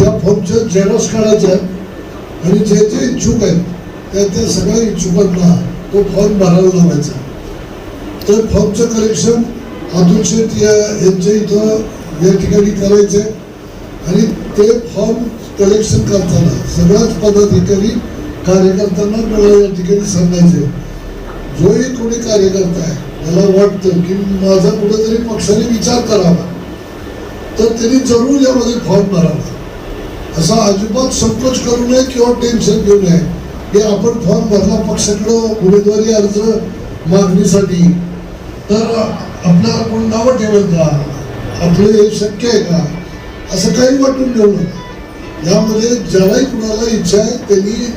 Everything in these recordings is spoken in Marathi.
त्या फॉर्मच्या झेरॉक्स काढायच्या आणि जे जे इच्छुक आहेत त्या त्या सगळ्या इच्छुकांना तो फॉर्म भरायला लावायचा. तर फॉर्मचं कलेक्शन अतुल शेठ या यांच्या इथं या ठिकाणी करायचे. आणि ते फॉर्म कलेक्शन करताना सगळ्याच पदाधिकारी कार्यकर्त्यांना मला या ठिकाणी सांगायचे जोही कोणी कार्यकर्ता आहे मला वाटतं की माझा कुठेतरी पक्षाने विचार करावा. तर त्यांनी जरूर यामध्ये फॉर्म भरावा. असा अजिबात संकोच करू नये किंवा टेन्शन घेऊ नये. की आपण फॉर्म भरला पक्षाकडं उमेदवारी अर्ज मागणीसाठी. तर आपल्याला कोण नावं ठेवेल का? आपलं हे शक्य आहे का? असं काही वाटून घेऊ नका. यामध्ये ज्यालाही कुणाला इच्छा आहे त्यांनी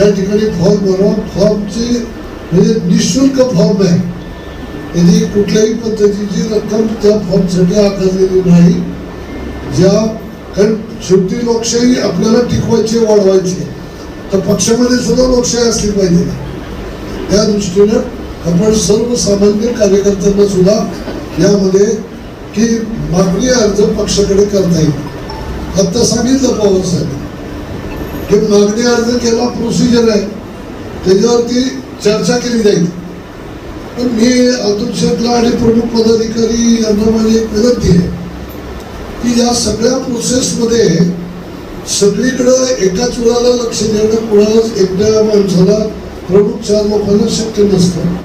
या ठिकाणी फॉर्म भरावा फॉर्मचे म्हणजे निशुल्क फॉर्म आहे. त्यांनी कुठल्याही पद्धतीची रक्कम त्या फॉर्मसाठी आकारलेली नाही. ज्या कारण शेवटी लोकशाही आपल्याला टिकवायची वाढवायची. आहे. तर पक्षामध्ये सुद्धा लोकशाही असली पाहिजे. त्या दृष्टीनं आपण सर्वसामान्य कार्यकर्त्यांना सुद्धा यामध्ये की मागणी अर्ज पक्षाकडे करता येईल. आता सांगितलं पवार साहेब. की मागणी अर्ज केला प्रोसिजर आहे. त्याच्यावरती चर्चा केली जाईल. पण मी अतुल शेटला आणि प्रमुख पदाधिकारी यांना माझी एक विनंती आहे. की या सगळ्या प्रोसेसमध्ये सगळीकडं एकाच वेळाला लक्ष देणं कुणालाच एकट्या माणसाला प्रमुख चार लोकांना शक्य नसतं.